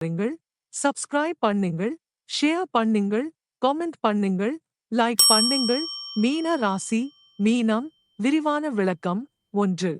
பண்ணுங்கள் சப்ஸ்கிரைப் பண்ணுங்கள். ஷேர் பண்ணுங்கள். கமெண்ட் பண்ணுங்கள். லைக் பண்ணுங்கள். மீன ராசி மீனம் விரிவான விளக்கம் ஒன்று.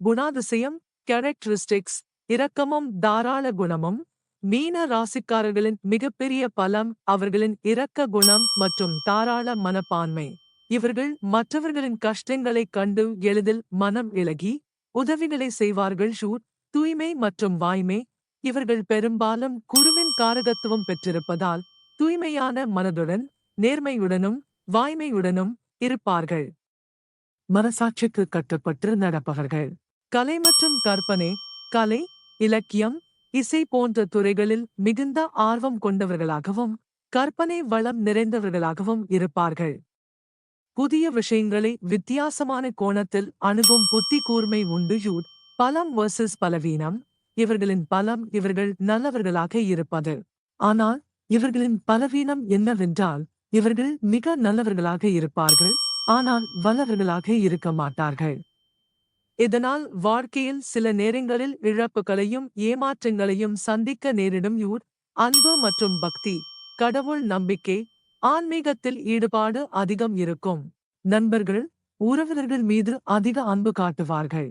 குணாதிசயம் கேரக்டரிஸ்டிக்ஸ் இரக்கமும் தாராள குணமும். மீன ராசிக்காரர்களின் மிகப்பெரிய பலம் அவர்களின் இரக்க குணம் மற்றும் தாராள மனப்பான்மை. இவர்கள் மற்றவர்களின் கஷ்டங்களைக் கண்டு எளிதில் மனம் இழகி உதவிகளை செய்வார்கள். ஷூட் தூய்மை மற்றும் வாய்மை இவர்கள் பெரும்பாலும் குருவின் காரகத்துவம் பெற்றிருப்பதால் தூய்மையான மனதுடன் நேர்மையுடனும் வாய்மையுடனும் இருப்பார்கள். மனசாட்சிக்கு கட்டுப்பட்டு நடப்பவர்கள். கலை மற்றும் கற்பனை கலை இலக்கியம் இசை போன்ற துறைகளில் மிகுந்த ஆர்வம் கொண்டவர்களாகவும் கற்பனை வளம் நிறைந்தவர்களாகவும் இருப்பார்கள். புதிய விஷயங்களை வித்தியாசமான கோணத்தில் அணுகும் புத்தி கூர்மை உண்டு யூட் பலம் வர்சஸ் பலவீனம். இவர்களின் பலம் இவர்கள் நல்லவர்களாக இருப்பது. ஆனால் இவர்களின் பலவீனம் என்னவென்றால் இவர்கள் மிக நல்லவர்களாக இருப்பார்கள் ஆனால் வல்லவர்களாக இருக்க மாட்டார்கள். இதனால் வாழ்க்கையில் சில நேரங்களில் இழப்புகளையும் ஏமாற்றங்களையும் சந்திக்க நேரிடும் யூர் அன்பு மற்றும் பக்தி கடவுள் நம்பிக்கை ஆன்மீகத்தில் ஈடுபாடு அதிகம் இருக்கும். நண்பர்கள் உறவினர்கள் மீது அதிக அன்பு காட்டுவார்கள்.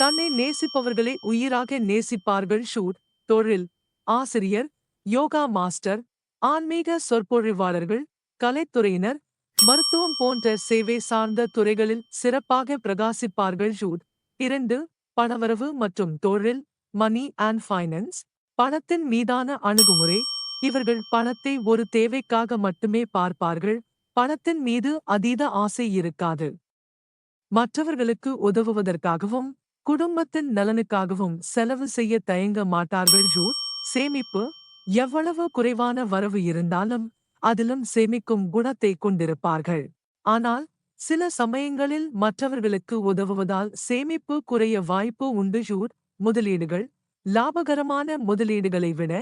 தன்னை நேசிப்பவர்களை உயிராக நேசிப்பார்கள். ஷூட் தொழில் ஆசிரியர் யோகா மாஸ்டர் ஆன்மீக சொற்பொழிவாளர்கள் கலைத்துறையினர் மருத்துவம் போன்ற சேவை சார்ந்த துறைகளில் சிறப்பாக பிரகாசிப்பார்கள். ஷூட் இரண்டு பணவரவு மற்றும் தொழில் மணி அண்ட் ஃபைனான்ஸ் பணத்தின் மீதான அணுகுமுறை இவர்கள் பணத்தை ஒரு தேவைக்காக மட்டுமே பார்ப்பார்கள். பணத்தின் மீது அதீத ஆசை இருக்காது. மற்றவர்களுக்கு உதவுவதற்காகவும் குடும்பத்தின் நலனுக்காகவும் செலவு செய்ய தயங்க மாட்டார்கள் ஜூட் சேமிப்பு எவ்வளவு குறைவான வரவு இருந்தாலும் அதிலும் சேமிக்கும் குணத்தை கொண்டிருப்பார்கள். ஆனால் சில சமயங்களில் மற்றவர்களுக்கு உதவுவதால் சேமிப்பு குறைய வாய்ப்பு உண்டு ஜூட் முதலீடுகள் லாபகரமான முதலீடுகளை விட